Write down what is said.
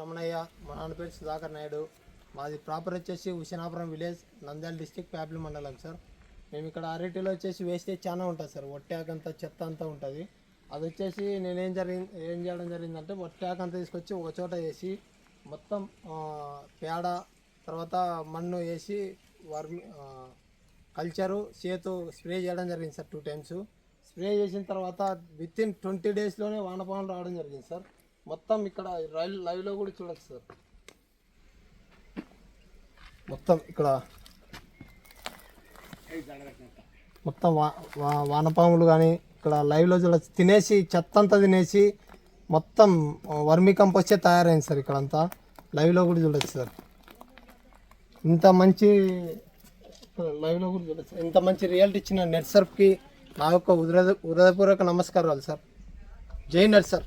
రమణయ్య మా నాన్న పేరు సుధాకర్ నాయుడు. మాది ప్రాపర్ వచ్చేసి హుషనాపురం విలేజ్ నంద్యాల డిస్టిక్ ప్యాప్లి మండలం సార్. మేము ఇక్కడ అరటిలో వచ్చేసి వేస్తే చాలా ఉంటుంది సార్. ఒట్టాకంతా చెత్త అంతా ఉంటుంది. అది వచ్చేసి నేనేం జరిగింది ఏం చేయడం జరిగిందంటే ఒట్టాకంతా తీసుకొచ్చి ఒక చోట వేసి మొత్తం పేడ తర్వాత మన్ను వేసి వర్మి కల్చరు చేతు స్ప్రే చేయడం జరిగింది సార్ టూ టైమ్స్. స్ప్రే చేసిన తర్వాత విత్ ఇన్ ట్వంటీ డేస్లోనే వానపాములు రావడం జరిగింది సార్. మొత్తం ఇక్కడ రైల్ లైవ్లో కూడా చూడొచ్చు సార్. మొత్తం ఇక్కడ మొత్తం వా వా- వానపాములు కానీ ఇక్కడ లైవ్లో చూడొచ్చు తినేసి చెత్త అంతా తినేసి మొత్తం వర్మి కంపోస్టే తయారైంది సార్ ఇక్కడంతా. లైవ్లో కూడా చూడొచ్చు సార్. ఇంత మంచి లైవ్లో కూడా చూడొచ్చు. ఇంత మంచి రిజల్ట్ ఇచ్చిన నెట్సర్ఫ్కి నా యొక్క హృదయ హృదయపూర్వక నమస్కారాలు సార్. జై నెట్సర్